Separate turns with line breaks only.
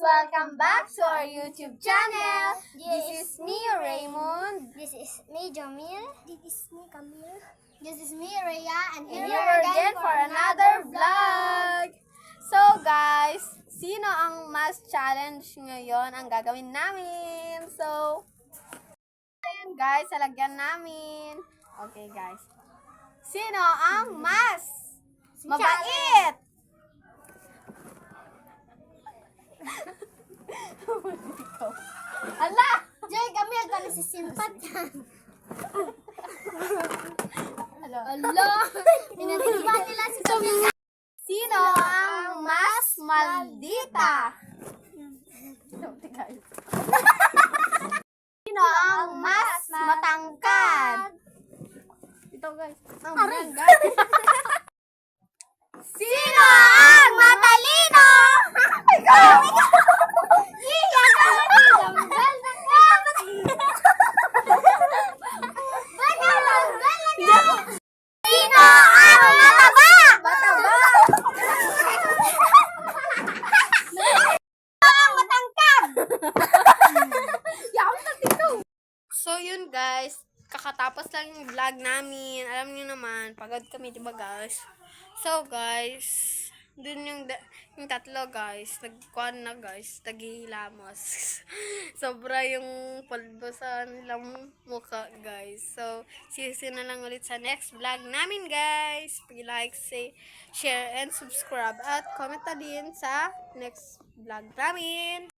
Welcome back to our YouTube channel. This is me, Raymond.
This is me, Jamil. This is me, Camille. This is me, Rhea. And
here again for another vlog. So guys, sino ang mas challenge ngayon ang gagawin namin? So, ayun guys, salagyan namin. Okay guys. Sino ang mas mabait? Hala!
Jay, Camille, ka nasisimpat yan.
Hello.
Alo! Inasimpat nila si Camille.
Sino ang mas maldita? Sino ang mas matangkad? Ito guys. Ang guys. Sino ang matalino? Ikaw!
Iya, Damgal na ka! Baka damgal na ka!
Sino ang mataba? Mataba! ang Yaw na dito. So yun guys, kakatapos lang yung vlog namin. Alam niyo naman, pagod kami, diba guys? So guys, dun yung, yung tatlo guys, nagkuhan na guys, tagihilamos. Sobra yung pulbo sa nilang mukha guys. So, see you na lang ulit sa next vlog namin guys. Pag-like, say, share, and subscribe. At comment na din sa next vlog namin.